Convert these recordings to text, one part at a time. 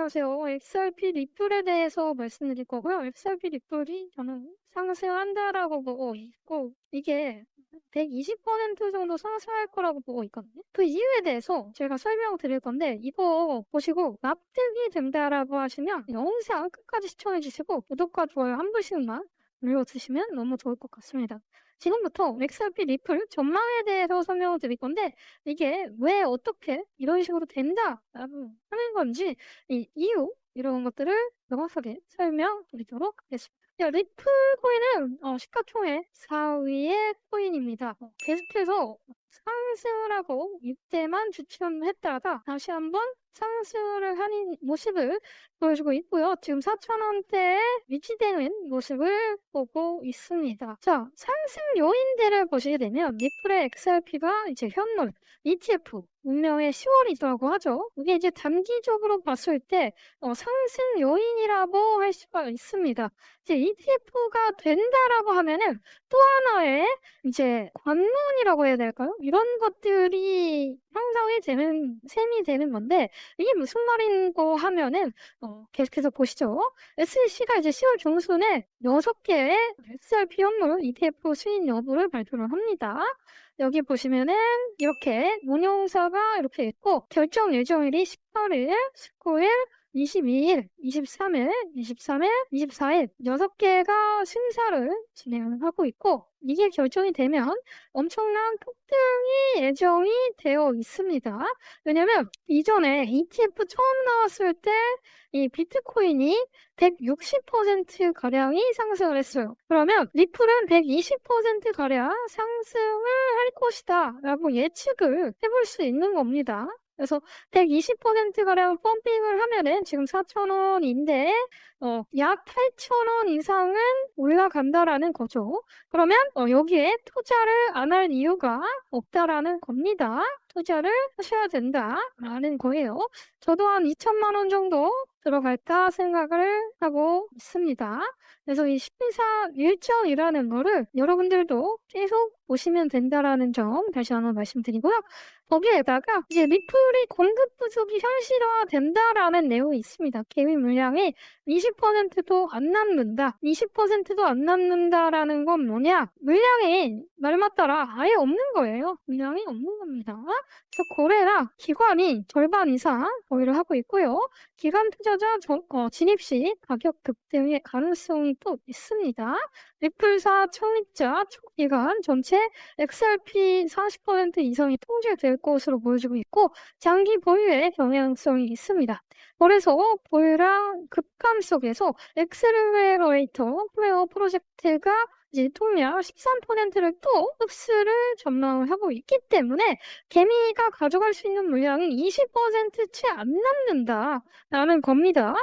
안녕하세요. XRP 리플에 대해서 말씀드릴 거고요. XRP 리플이 저는 상승한다라고 보고 있고, 이게 120% 정도 상승할 거라고 보고 있거든요. 그 이유에 대해서 제가 설명드릴 건데, 이거 보시고 납득이 된다라고 하시면 영상 끝까지 시청해 주시고, 구독과 좋아요 한 번씩만 눌러주시면 너무 좋을 것 같습니다. 지금부터 XRP 리플 전망에 대해서 설명을 드릴 건데, 이게 왜 어떻게 이런 식으로 된다라고 하는 건지, 이 이유, 이런 것들을 명확하게 설명드리도록 하겠습니다. 야, 리플 코인은 어, 시가총액 4위의 코인입니다. 어, 계속해서 상승을 하고 이때만 주춤했다가 다시 한번 상승을 하는 모습을 보여주고 있고요. 지금 4,000원대에 위치되는 모습을 보고 있습니다. 자, 상승 요인들을 보시게 되면 리플의 XRP가 이제 현물, ETF, 운명의 10월이라고 하죠. 이게 이제 단기적으로 봤을 때 어, 상승 요인이라고 할 수가 있습니다. 이제 ETF가 된다라고 하면은 또 하나의 이제 관론이라고 해야 될까요? 이런 것들이 형성이 되는 셈이 되는 건데 이게 무슨 말인고 하면은 어, 계속해서 보시죠. SEC가 이제 10월 중순에 6개의 XRP 현물 ETF 수익 여부를 발표를 합니다. 여기 보시면은 이렇게 운용사가 이렇게 있고 결정 예정일이 18일, 19일, 22일, 23일, 23일, 24일 6개가 심사를 진행을 하고 있고 이게 결정이 되면 엄청난 폭등이 예정이 되어 있습니다. 왜냐면 이전에 ETF 처음 나왔을 때 이 비트코인이 160% 가량이 상승을 했어요. 그러면 리플은 120% 가량 상승을 할 것이다 라고 예측을 해볼 수 있는 겁니다. 그래서 120% 가량 펌핑을 하면은 지금 4,000원인데 어, 약 8,000원 이상은 올라간다라는 거죠. 그러면 어, 여기에 투자를 안 할 이유가 없다라는 겁니다. 투자를 하셔야 된다라는 거예요. 저도 한 2천만 원 정도 들어갈까 생각을 하고 있습니다. 그래서 이 심사 일정이라는 거를 여러분들도 계속 보시면 된다라는 점 다시 한번 말씀드리고요. 거기에다가 이제 리플이 공급 부족이 현실화 된다라는 내용이 있습니다. 개미 물량이 20%도 안 남는다. 20%도 안 남는다라는 건 뭐냐? 물량이 말 맞다라 아예 없는 거예요. 물량이 없는 겁니다. 그래서 거래량 기관이 절반 이상 거래를 하고 있고요. 기관 투자자 전- 어, 진입 시 가격 급등의 가능성이 또 있습니다. 리플사 창립자 초기간 전체 XRP 40% 이상이 통제될 것으로 보여지고 있고 장기 보유의 경향성이 있습니다. 그래서 보유량 급감 속 에서 엑셀레이터 플레어 프로젝트가 통량 13%를 또 흡수를 전망을 하고 있기 때문에 개미가 가져갈 수 있는 물량이 20%채 안 남는다라는 겁니다.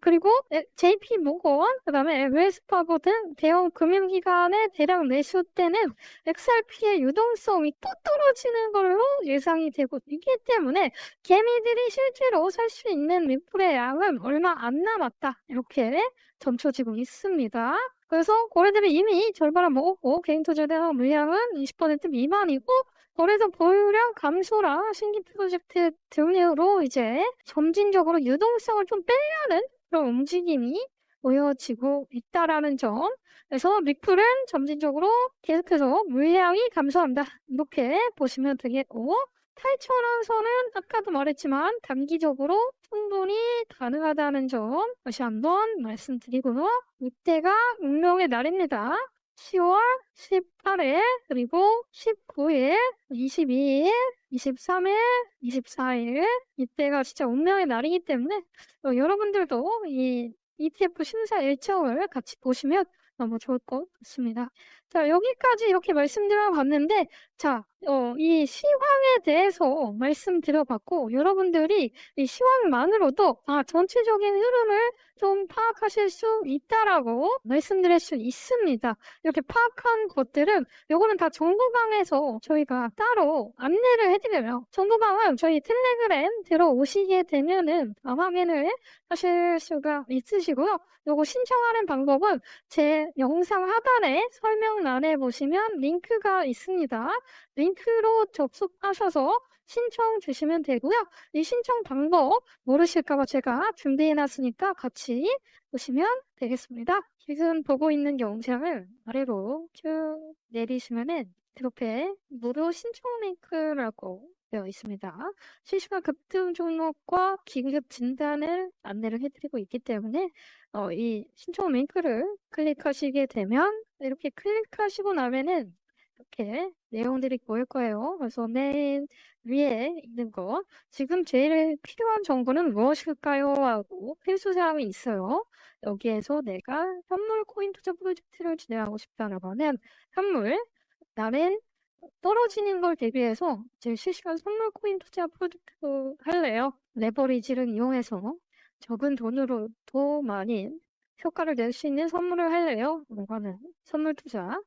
그리고 JP 모건, 그다음에 웰스파고 등 대형 금융기관의 대량 매수 때는 XRP의 유동성이 또 떨어지는 걸로 예상이 되고 있기 때문에 개미들이 실제로 살 수 있는 리플의 양은 얼마 안 남았다. 이렇게 점쳐지고 있습니다. 그래서 거래대비 이미 절반을 먹었고 개인 투자에 대한 물량은 20% 미만이고 거래소 보유량 감소랑 신규 프로젝트 등으로 이제 점진적으로 유동성을 좀 빼려는 그런 움직임이 보여지고 있다라는 점. 그래서 리플은 점진적으로 계속해서 물량이 감소한다. 이렇게 보시면 되겠고 8,000원 선은 아까도 말했지만 단기적으로 충분히 가능하다는 점 다시 한번 말씀드리고요. 이때가 운명의 날입니다. 10월 18일, 그리고 19일, 22일, 23일, 24일. 이때가 진짜 운명의 날이기 때문에 어, 여러분들도 이 ETF 심사 일정을 같이 보시면 너무 좋을 것 같습니다. 자, 여기까지 이렇게 말씀드려 봤는데, 자, 어, 이 시황에 대해서 말씀드려봤고, 여러분들이 이 시황만으로도, 아, 전체적인 흐름을 좀 파악하실 수 있다라고 말씀드릴 수 있습니다. 이렇게 파악한 것들은, 요거는 다 정보방에서 저희가 따로 안내를 해드려요. 정보방은 저희 텔레그램 들어오시게 되면은 다 확인을 하실 수가 있으시고요. 요거 신청하는 방법은 제 영상 하단에 설명 신청란에 보시면 링크가 있습니다. 링크로 접속하셔서 신청 주시면 되고요. 이 신청 방법 모르실까봐 제가 준비해놨으니까 같이 보시면 되겠습니다. 지금 보고 있는 영상을 아래로 쭉 내리시면은 옆에 무료 신청 링크라고 되어 있습니다. 실시간 급등 종목과 긴급 진단을 안내를 해드리고 있기 때문에 어, 이 신청 링크를 클릭하시게 되면 이렇게 클릭하시고 나면은 이렇게 내용들이 보일 거예요. 그래서 맨 위에 있는 거 지금 제일 필요한 정보는 무엇일까요? 하고 필수 사항이 있어요. 여기에서 내가 현물 코인 투자 프로젝트를 진행하고 싶다라고 하면 현물 나는 떨어지는 걸 대비해서 제 실시간 선물 코인 투자 프로젝트 할래요. 레버리지를 이용해서 적은 돈으로 더 많이 효과를 낼 수 있는 선물을 할래요. 뭔가는 선물 투자.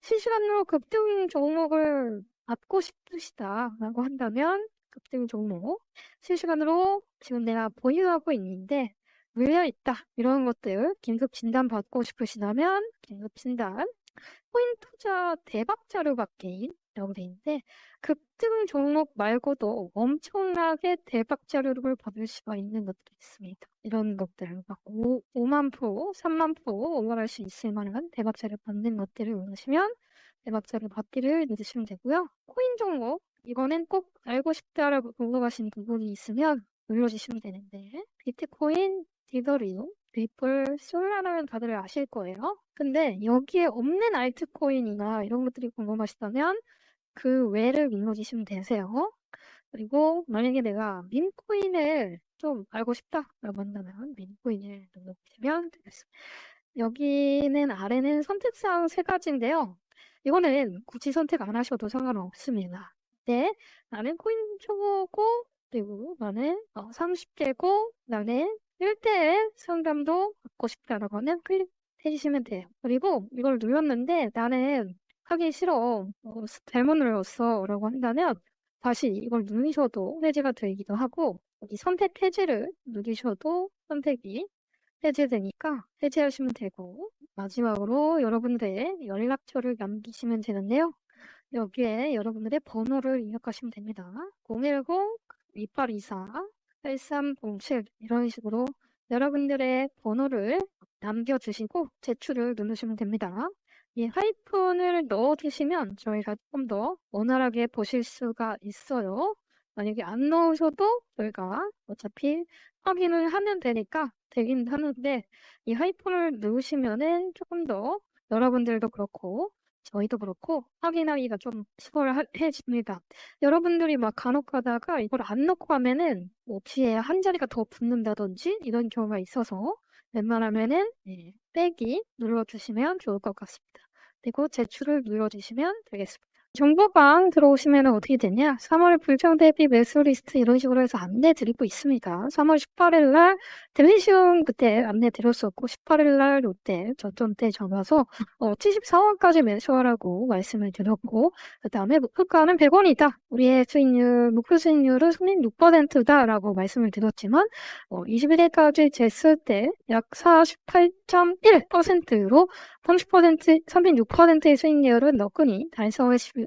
실시간으로 급등 종목을 받고 싶으시다라고 한다면 급등 종목 실시간으로 지금 내가 보유하고 있는데 물려 있다 이런 것들 긴급 진단 받고 싶으시다면 긴급 진단 코인 투자 대박 자료 받기 라고 돼 있는데 급등 종목 말고도 엄청나게 대박 자료를 받을 수가 있는 것들이 있습니다. 이런 것들 막 5, 5만 프로, 3만 프로 올라갈 수 있을 만한 대박 자료 받는 것들을 원하시면 대박 자료 받기를 누르시면 되고요. 코인 종목 이거는 꼭 알고 싶다라고 궁금하신 부분이 있으면 눌러주시면 되는데 비트코인, 디더리움, 리플, 솔라라는 다들 아실 거예요. 근데 여기에 없는 알트코인이나 이런 것들이 궁금하시다면 그 외를 눌러주시면 되세요. 그리고 만약에 내가 민코인을 좀 알고 싶다라고 한다면 민코인을 눌러보시면 되겠습니다. 여기는 아래는 선택사항 세 가지인데요. 이거는 굳이 선택 안 하셔도 상관없습니다. 네, 나는 코인 초보고 그리고 나는 30대고 나는 1대1 상담도 받고 싶다라고 하면 클릭해 주시면 돼요. 그리고 이걸 눌렀는데 나는 하기 싫어. 어, 잘못 눌렀어. 라고 한다면 다시 이걸 누르셔도 해제가 되기도 하고 여기 선택 해제를 누르셔도 선택이 해제되니까 해제하시면 되고 마지막으로 여러분들의 연락처를 남기시면 되는데요. 여기에 여러분들의 번호를 입력하시면 됩니다. 010 2824 8307 이런 식으로 여러분들의 번호를 남겨주시고 제출을 누르시면 됩니다. 이 하이픈을 넣어주시면 저희가 조금 더 원활하게 보실 수가 있어요. 만약에 안 넣으셔도 저희가 어차피 확인을 하면 되니까 되긴 하는데 이 하이픈을 넣으시면은 조금 더 여러분들도 그렇고 저희도 그렇고 확인하기가 좀 수월해집니다. 여러분들이 막 간혹 가다가 이걸 안 넣고 가면은 뭐 뒤에 한 자리가 더 붙는다든지 이런 경우가 있어서 웬만하면은 네, 빼기 눌러주시면 좋을 것 같습니다. 그리고 제출을 눌러주시면 되겠습니다. 정보방 들어오시면 어떻게 되냐? 3월 불청 대비 매수 리스트 이런 식으로 해서 안내 드리고 있습니다. 3월 18일 날 델리시움 그때 안내 드렸었고 18일 날 롯데 저점 때 전화서 어, 74원까지 매수하라고 말씀을 드렸고 그 다음에 목표가는 100원이다. 우리의 수익률 목표 수익률은 36%다라고 말씀을 드렸지만 어, 21일까지 쟀을 때 약 48.1%로 30% 36%의 수익률은 너끈히 수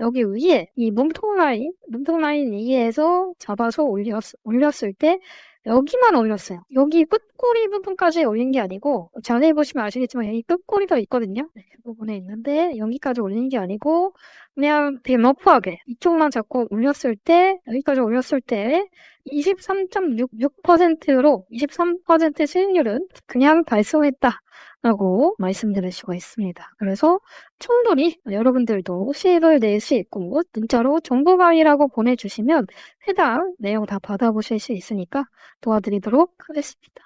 여기 위에 이 몸통 라인, 몸통 라인 위에서 잡아서 올렸, 올렸을 때 여기만 올렸어요. 여기 끝꼬리 부분까지 올린 게 아니고 자세히 보시면 아시겠지만 여기 끝꼬리가 있거든요. 네, 그 부분에 있는데 여기까지 올린 게 아니고 그냥 되게 러프하게 이쪽만 잡고 올렸을 때 여기까지 올렸을 때 23.66%로 23% 수익률은 그냥 달성했다 라고 말씀드릴 수가 있습니다. 그래서 충분히 여러분들도 수익을 낼 수 있고 문자로 정보강의라고 보내주시면 해당 내용 다 받아보실 수 있으니까 도와드리도록 하겠습니다.